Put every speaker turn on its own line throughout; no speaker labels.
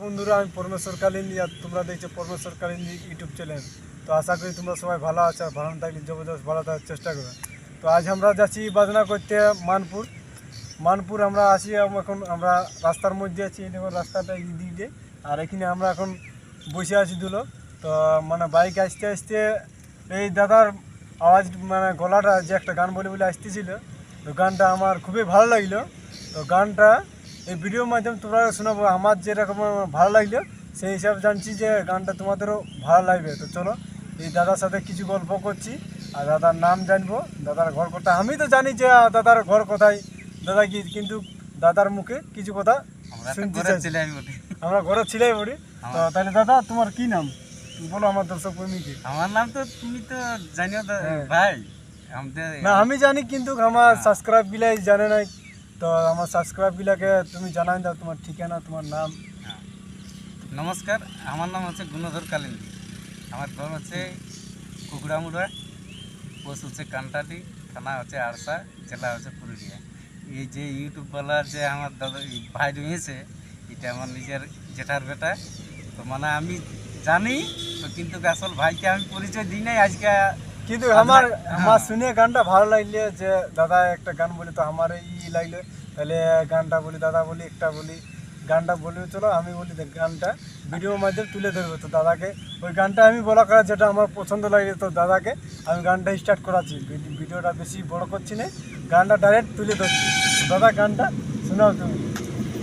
বন্ধুরা, আমি পরমেশ্বর কালীন আর তোমরা দেখছ পরমেশ্বর কালীন ইউটিউব চ্যানেল। তো আশা করি তোমরা সবাই ভালো আছো আর ভালো থাকলে জবরদস্ত ভালো থাকার চেষ্টা করবে তো আজ আমরা যাচ্ছি বাজনা করতে মানপুর। মানপুর আমরা আসি এখন আমরা রাস্তার মধ্যে আছি, এই দেখো রাস্তাটা দিয়ে আর এখানে আমরা এখন বসে আছি দুলো। তো মানে বাইক আসতে আসতে এই দাদার আওয়াজ মানে গলাটা যে একটা গান বলে বলে আসতেছিল, তো গানটা আমার খুবই ভালো লাগল। তো গানটা এই ভিডিওর মাধ্যমে তোমরা শোনাবো। আমার যেরকম ভালো লাগল সেই হিসাবে জানছি যে গানটা তোমাদেরও ভালো লাগবে। তো চলো এই দাদার সাথে কিছু গল্প করছি আর দাদার নাম জানব। দাদার ঘর কোথায় আমি তো জানি যে দাদার ঘর কোথায়। দাদা কি কিন্তু দাদার মুখে কিছু কথা
আমরা
শুনতে চাইছি। আমরা ঘরে ছিলাই পড়ি তো তাহলে দাদা তোমার কি নাম? বলো আমার দর্শক কর্মীকে
আমার নাম তো তুমি তো জানিও
হ্যাঁ।
ভাই
না আমি জানি কিন্তু আমার সাবস্ক্রাইব গিলাই জানে নাই। তো আমার সাবস্ক্রাইব গিলাকে তুমি জানাই দাও, তোমার ঠিকানা, তোমার নাম।
হ্যাঁ। নমস্কার, আমার নাম হচ্ছে গুণধর কালিন্দী। আমার ঘর হচ্ছে কুকুড়ামুড়া পোস্ট হচ্ছে কান্টাটি থানা হচ্ছে আরসা জেলা হচ্ছে পুরুলিয়া। এই যে ইউটিউবওয়ালা যে আমার দাদা ভাই রয়েছে, এটা আমার নিজের জেঠার বেটা। তো মানে আমি জানি, তো কিন্তু আসল ভাইকে আমি পরিচয় দিই নাই, আজকে
কিন্তু আমার
হ্যাঁ।
আমার শুনে গানটা ভালো লাগলে যে দাদা একটা গান বলি তো আমার ই লাগল। তাহলে গানটা বলি দাদা বলি একটা বলি। গানটা বলি চলো আমি বলি দেখ গানটা ভিডিওর মাধ্যমে তুলে ধরবো তো দাদাকে। ওই গানটা আমি বলা করা যেটা আমার পছন্দ লাগে তো দাদাকে আমি গানটা স্টার্ট করাচ্ছি। ভিডিওটা বেশি বড় করছি না গানটা ডাইরেক্ট তুলে ধরছি। দাদা গানটা শোনাও তুমি।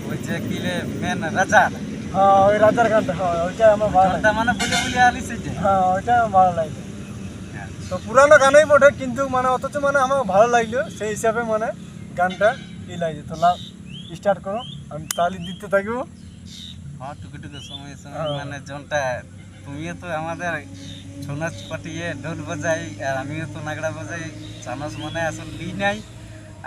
ওই যে কিলে মেন রাজা?
হ্যাঁ ওই রাজার গানটা হ্যাঁ ওইটা আমার ভালো লাগে।
মানে বলে বলে আলিসে
হ্যাঁ ওইটা আমার ভালো লাগে। তো পুরানো গানেই বটে, কিন্তু মানে অথচ মানে আমার ভালো লাগল, সেই হিসাবে মানে গানটা ই লাগছে তো লাভ স্টার্ট করো, আমি তালি দিতে থাকব।
হ্যাঁ টুকু টুকু সময় সময়। মানে জনটা, তুমিও তো আমাদের ছৌ নাচ পাঠিয়ে ঢোল বাজাই, আর আমিও তো নাগড়া বাজাই চানস মানে আসল লি নাই,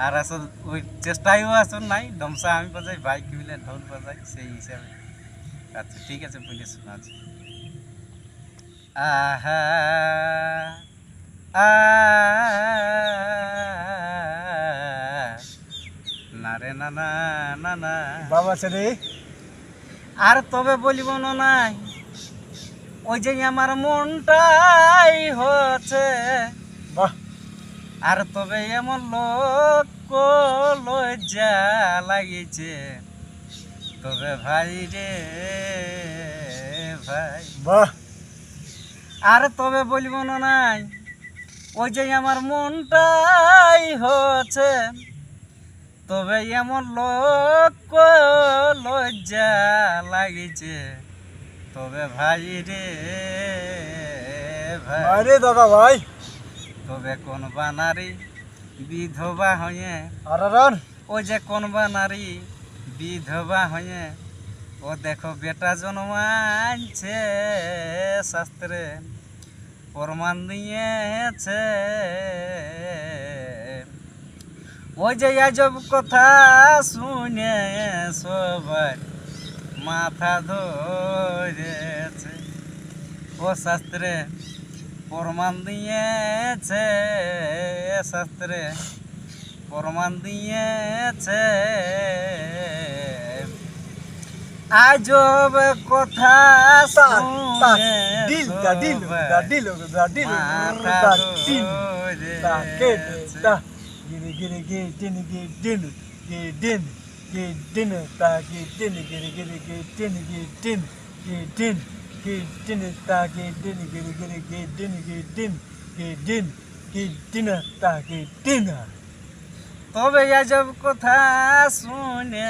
আর আসল ওই চেষ্টাইও আসল নাই ডমসা আমি বাজাই বাইক মিলে ঢোল বাজাই, সেই হিসাবে। আচ্ছা ঠিক আছে বলে শোনাচ্ছি। আহা আ না রে না না না না।
বাবা ছেলে
আর তবে বলিব না নাই ওই যে আমার মনটাই হচ্ছে।
বাহ।
আর তবে এমন লোক লজ্জা লাগিয়েছে। তবে ভাই রে ভাই।
বাহ।
আর তবে বলিব না নাই ওই যে আমার মনটাই হচ্ছে তবে এমন লোক লজ্জা লাগিছে। তবে ভাই রে ভাই।
আরে দাদা ভাই।
তবে কোন বানারি বিধবা হয়ে ওই যে কোন বানারি বিধবা হয়ে ও দেখো বেটা জন্মাইছে শাস্ত্রে। প্রমাণ দিয়েছে। ওই যে আজব কথা শুনে সবাই মাথা ধরেছে। ও শাস্ত্রে প্রমাণ দিয়েছে, শাস্ত্রে প্রমাণ দিয়েছে। আজব কথা
দিল দা দিল দা দিল দা দিল দা দিল তা কে। তা গিরে গিরে গে টিন গে ডিন গে ডিন গে ডিন তা গে ডিন গিরে গিরে গে টিন গে ডিন গে ডিন গে ডিন তা গে ডিন গিরে গিরে গে ডিন গে ডিন গে ডিন গে ডিন তা গে ডিন
তবে আজব কথা শুনে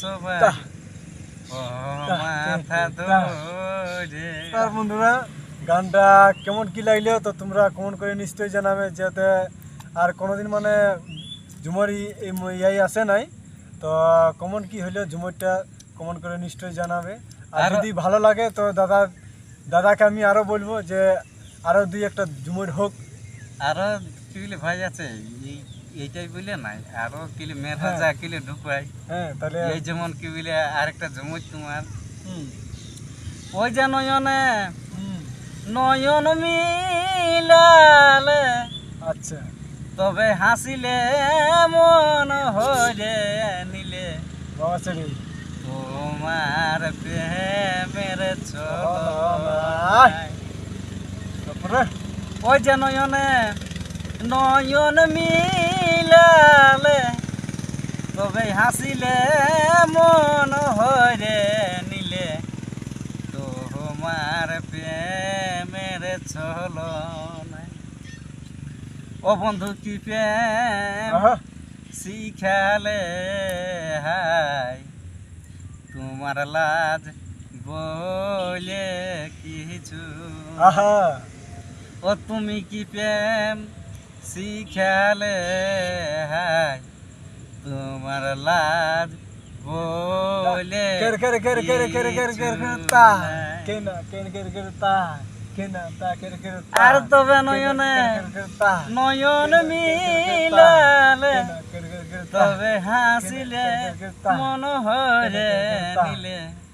সবাই
তা
ও
তা,
মাথা
তা।
ধরে
আর বন্ধুরা গানটা কেমন কি লাগল তো তোমরা কমেন্ট করে নিশ্চয়ই জানাবে যাতে আর কোনোদিন মানে ঝুমর ইয়াই আসে নাই তো কমন কি হইল ঝুমরটা কমেন্ট করে নিশ্চয়ই জানাবে আর যদি ভালো লাগে তো দাদা দাদাকে আমি আরও বলব যে আরও দুই একটা ঝুমর হোক
আরও কিলে ভাই আছে এইটাই বলে নাই আরও কিলে মেয়েরা যা কিলে ঢুকাই
হ্যাঁ তাহলে
এই যেমন কি বলে আরেকটা জমুই তোমার। ওই যে নয়নে নয়ন মিলালে
আচ্ছা।
তবে হাসিলে মন হরে নিলে। তোমার প্রেমের
চল
ওই যে নয়নে নয়ন মিলালে তবে হাসিলে মন হরে নিলে। তোমার প্রেমের চল ও বন্ধু কি প্রেম? শিখালে হাই। তোমার লাজ বলে কিছু ও তুমি কি প্রেম? শিখালে হাই তোমার লাজ বলে
কর কর কর কর কর কর কর তা কেন কেন কর কর তা
আর তবে নয়নে নয়ন মিলালে তবে হাসিলে মনোহরে নিলে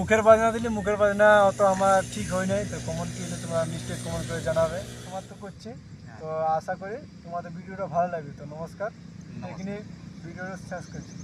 মুখের বাজনা দিলে মুখের বাজনা অত আমার ঠিক হয় নাই তো কমন কি হলে তোমরা মিস্টেক কমন করে জানাবে। তোমার তো করছে তো আশা করি তোমাদের ভিডিওটা ভালো লাগবে তো নমস্কার। এখানে ভিডিওটা শেষ করছি।